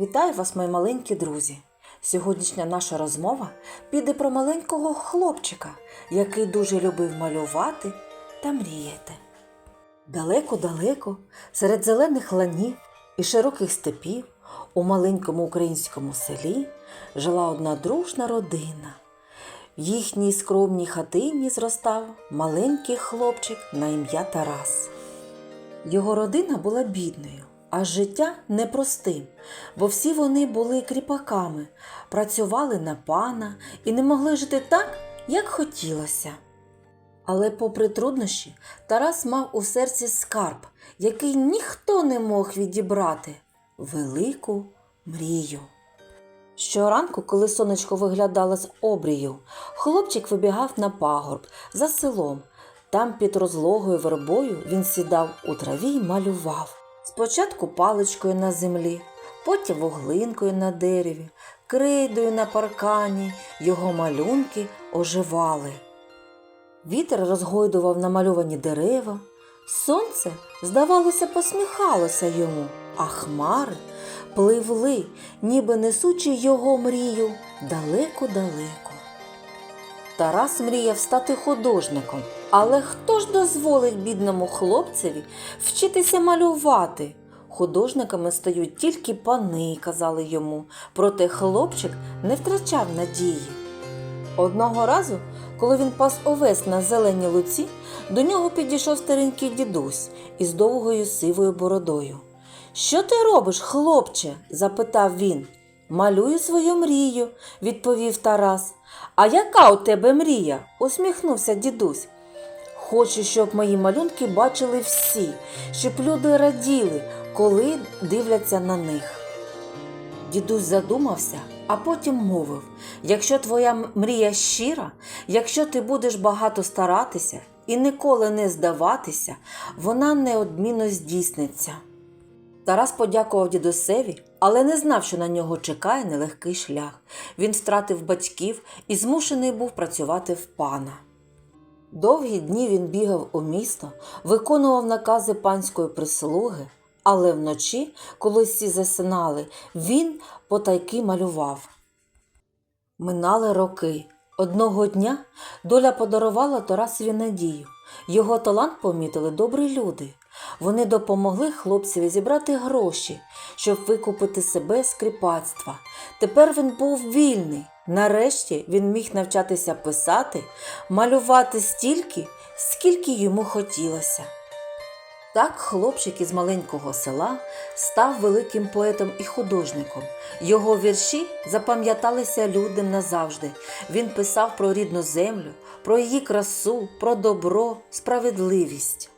Вітаю вас, мої маленькі друзі! Сьогоднішня наша розмова піде про маленького хлопчика, який дуже любив малювати та мріяти. Далеко-далеко, серед зелених ланів і широких степів, у маленькому українському селі жила одна дружна родина. В їхній скромній хатині зростав маленький хлопчик на ім'я Тарас. Його родина була бідною, а життя непростим, бо всі вони були кріпаками, працювали на пана і не могли жити так, як хотілося. Але, попри труднощі, Тарас мав у серці скарб, який ніхто не мог відібрати велику мрію. Щоранку, коли сонечко виглядало з обрію, хлопчик вибігав на пагорб за селом. Там під розлогою вербою він сідав у траві й малював. Спочатку паличкою на землі, потім вуглинкою на дереві, крейдою на паркані його малюнки оживали. Вітер розгойдував намальовані дерева, сонце, здавалося, посміхалося йому, а хмари пливли, ніби несучи його мрію далеко-далеко. Тарас мріяв стати художником, але хто ж дозволить бідному хлопцеві вчитися малювати? Художниками стають тільки пани, казали йому, проте хлопчик не втрачав надії. Одного разу, коли він пас овес на зеленій луці, до нього підійшов старенький дідусь із довгою сивою бородою. Що ти робиш, хлопче? запитав він. Малюю свою мрію, відповів Тарас. А яка у тебе мрія? усміхнувся дідусь. Хочу, щоб мої малюнки бачили всі, щоб люди раділи, коли дивляться на них. Дідусь задумався, а потім мовив: якщо твоя мрія щира, якщо ти будеш багато старатися і ніколи не здаватися, вона неодмінно здійсниться. Тарас подякував дідусеві, але не знав, що на нього чекає нелегкий шлях. Він втратив батьків і змушений був працювати в пана. Довгі дні він бігав у місто, виконував накази панської прислуги, але вночі, коли всі засинали, він потайки малював. Минали роки. Одного дня доля подарувала Тарасові надію. Його талант помітили добрі люди. Вони допомогли хлопцеві зібрати гроші, щоб викупити себе з кріпацтва. Тепер він був вільний. Нарешті він міг навчатися писати, малювати стільки, скільки йому хотілося. Так хлопчик із маленького села став великим поетом і художником. Його вірші запам'яталися людям назавжди. Він писав про рідну землю, про її красу, про добро, справедливість.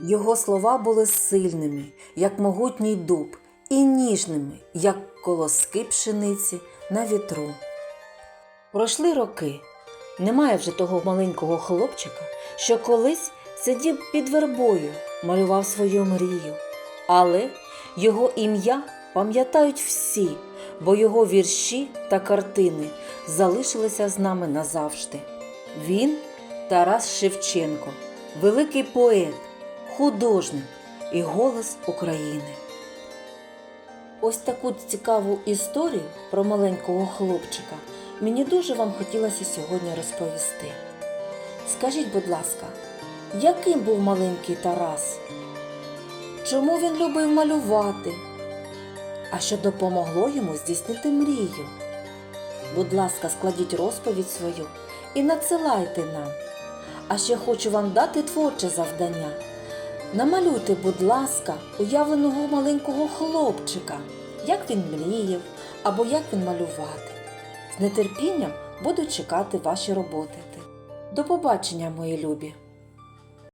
Його слова були сильними, як могутній дуб, і ніжними, як колоски пшениці на вітру. Пройшли роки. Немає вже того маленького хлопчика, що колись сидів під вербою, малював свою мрію. Але його ім'я пам'ятають всі, бо його вірші та картини залишилися з нами назавжди. Він Тарас Шевченко, великий поет, художник і голос України. Ось таку цікаву історію про маленького хлопчика мені дуже вам хотілося сьогодні розповісти. Скажіть, будь ласка, яким був маленький Тарас? Чому він любив малювати? А що допомогло йому здійснити мрію? Будь ласка, складіть розповідь свою і надсилайте нам. А ще хочу вам дати творче завдання. Намалюйте, будь ласка, уявленого маленького хлопчика, як він мріяв або як він малювати. З нетерпінням буду чекати ваші роботи. До побачення, мої любі!